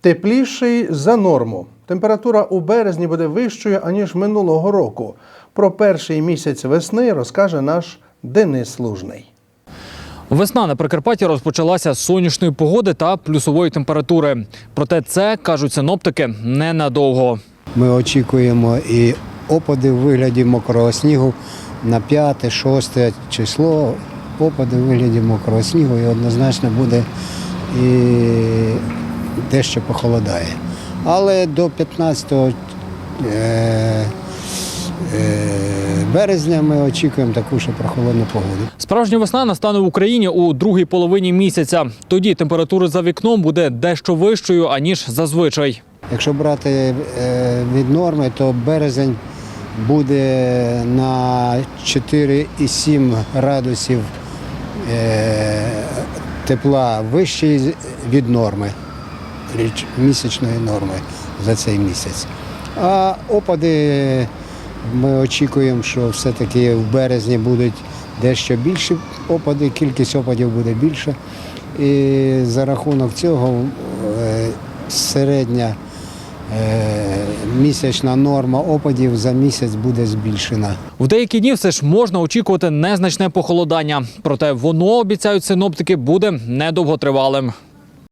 Тепліший за норму. Температура у березні буде вищою, аніж минулого року. Про перший місяць весни розкаже наш Денис Лужний. Весна на Прикарпатті розпочалася з сонячної погоди та плюсової температури. Проте це кажуть синоптики ненадовго. Ми очікуємо і опади в вигляді мокрого снігу на 5-6 число. Опади в вигляді мокрого снігу і однозначно буде і дещо похолодає. Але до 15 е, е, березня ми очікуємо таку ж прохолодну погоду. Справжня весна настане в Україні у другій половині місяця. Тоді температура за вікном буде дещо вищою аніж зазвичай. Якщо брати е, від норми, то березень буде на 4,7 градусів тепла вищий від норми, місячної норми за цей місяць. А опади ми очікуємо, що все-таки в березні будуть дещо більші опади, кількість опадів буде більша. І за рахунок цього е, середня е, місячна норма опадів за місяць буде збільшена. В деякі дні все ж можна очікувати незначне похолодання. Проте воно обіцяють синоптики буде недовготривалим.